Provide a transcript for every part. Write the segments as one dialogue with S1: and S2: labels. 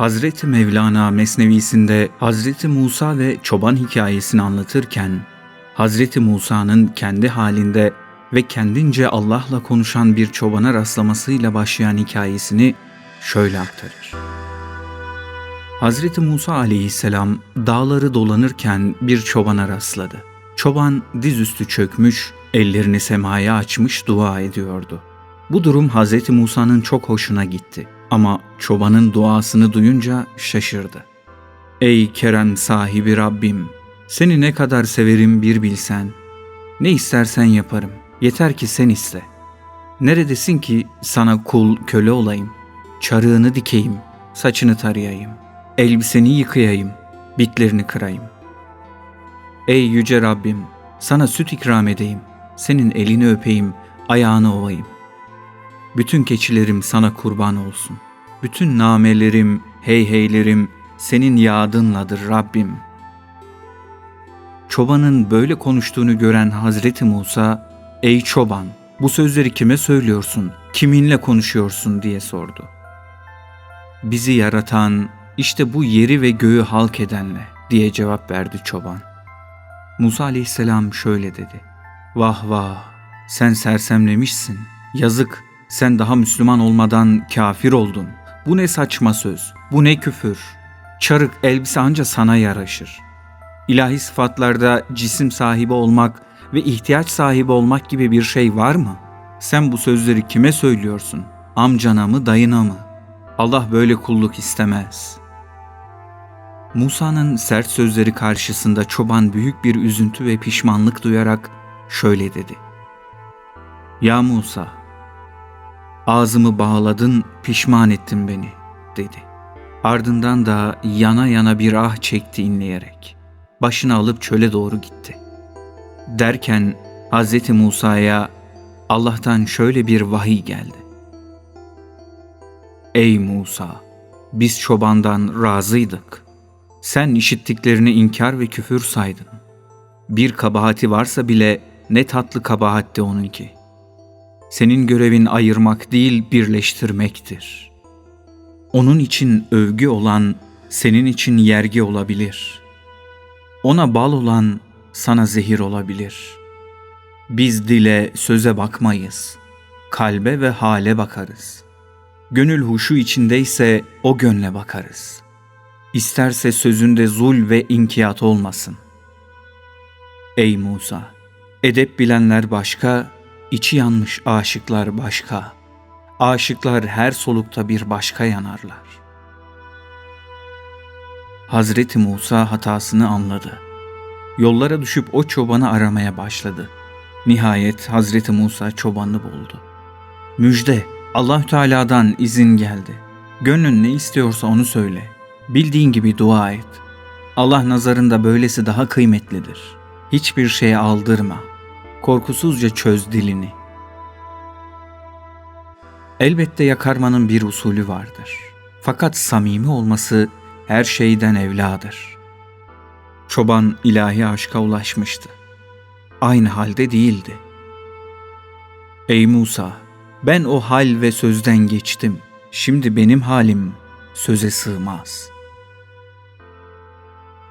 S1: Hazreti Mevlana Mesnevisinde Hazreti Musa ve çoban hikayesini anlatırken Hazreti Musa'nın kendi halinde ve kendince Allah'la konuşan bir çobana rastlamasıyla başlayan hikayesini şöyle aktarır. Hazreti Musa aleyhisselam dağları dolanırken bir çobana rastladı. Çoban dizüstü çökmüş, ellerini semaya açmış dua ediyordu. Bu durum Hazreti Musa'nın çok hoşuna gitti ama çobanın duasını duyunca şaşırdı. Ey kerem sahibi Rabbim, seni ne kadar severim bir bilsen. Ne istersen yaparım, yeter ki sen iste. Neredesin ki sana kul köle olayım, çarığını dikeyim, saçını tarayayım, elbiseni yıkayayım, bitlerini kırayım. Ey yüce Rabbim, sana süt ikram edeyim, senin elini öpeyim, ayağını ovayım. Bütün keçilerim sana kurban olsun. Bütün namelerim, heyheylerim senin yadınladır Rabbim. Çobanın böyle konuştuğunu gören Hazreti Musa, ''Ey çoban, bu sözleri kime söylüyorsun, kiminle konuşuyorsun?'' diye sordu. ''Bizi yaratan, işte bu yeri ve göğü halk edenle.'' diye cevap verdi çoban. Musa aleyhisselam şöyle dedi. Vah vah, sen sersemlemişsin. Yazık, sen daha Müslüman olmadan kafir oldun. Bu ne saçma söz, bu ne küfür. Çarık elbise anca sana yaraşır. İlahi sıfatlarda cisim sahibi olmak ve ihtiyaç sahibi olmak gibi bir şey var mı? Sen bu sözleri kime söylüyorsun? Amcana mı, dayına mı? Allah böyle kulluk istemez. Musa'nın sert sözleri karşısında çoban büyük bir üzüntü ve pişmanlık duyarak şöyle dedi. Ya Musa, ağzımı bağladın, pişman ettin beni, dedi. Ardından da yana yana bir ah çekti inleyerek. Başını alıp çöle doğru gitti. Derken Hz. Musa'ya Allah'tan şöyle bir vahiy geldi. Ey Musa! Biz çobandan razıydık. Sen işittiklerini inkar ve küfür saydın. Bir kabahati varsa bile ne tatlı kabahatti onunki. Senin görevin ayırmak değil birleştirmektir. Onun için övgü olan senin için yergi olabilir. Ona bal olan sana zehir olabilir. Biz dile, söze bakmayız. Kalbe ve hale bakarız. Gönül huşu içindeyse o gönle bakarız. İsterse sözünde zul ve inkiyat olmasın. Ey Musa! Edep bilenler başka, içi yanmış aşıklar başka. Aşıklar her solukta bir başka yanarlar. Hazreti Musa hatasını anladı. Yollara düşüp o çobanı aramaya başladı. Nihayet Hazreti Musa çobanı buldu. Müjde, Allah Teala'dan izin geldi. Gönlün ne istiyorsa onu söyle. Bildiğin gibi dua et. Allah nazarında böylesi daha kıymetlidir. Hiçbir şeye aldırma. Korkusuzca çöz dilini. Elbette yakarmanın bir usulü vardır. Fakat samimi olması her şeyden evladır. Çoban ilahi aşka ulaşmıştı. Aynı halde değildi. Ey Musa, ben o hal ve sözden geçtim. Şimdi benim halim söze sığmaz.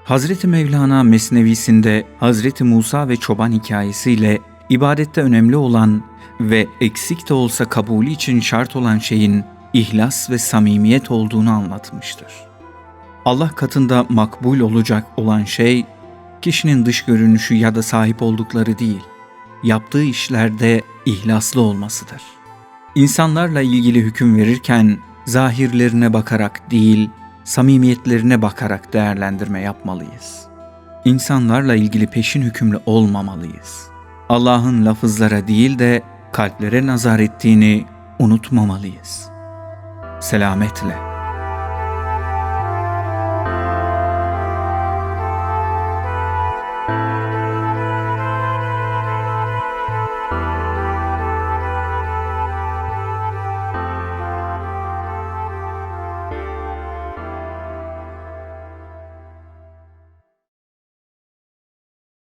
S1: Hazreti Mevlana Mesnevisinde Hazreti Musa ve çoban hikayesiyle ibadette önemli olan ve eksik de olsa kabulü için şart olan şeyin ihlas ve samimiyet olduğunu anlatmıştır. Allah katında makbul olacak olan şey kişinin dış görünüşü ya da sahip oldukları değil, yaptığı işlerde ihlaslı olmasıdır. İnsanlarla ilgili hüküm verirken zahirlerine bakarak değil, samimiyetlerine bakarak değerlendirme yapmalıyız. İnsanlarla ilgili peşin hükümlü olmamalıyız. Allah'ın lafızlara değil de kalplere nazar ettiğini unutmamalıyız. Selametle.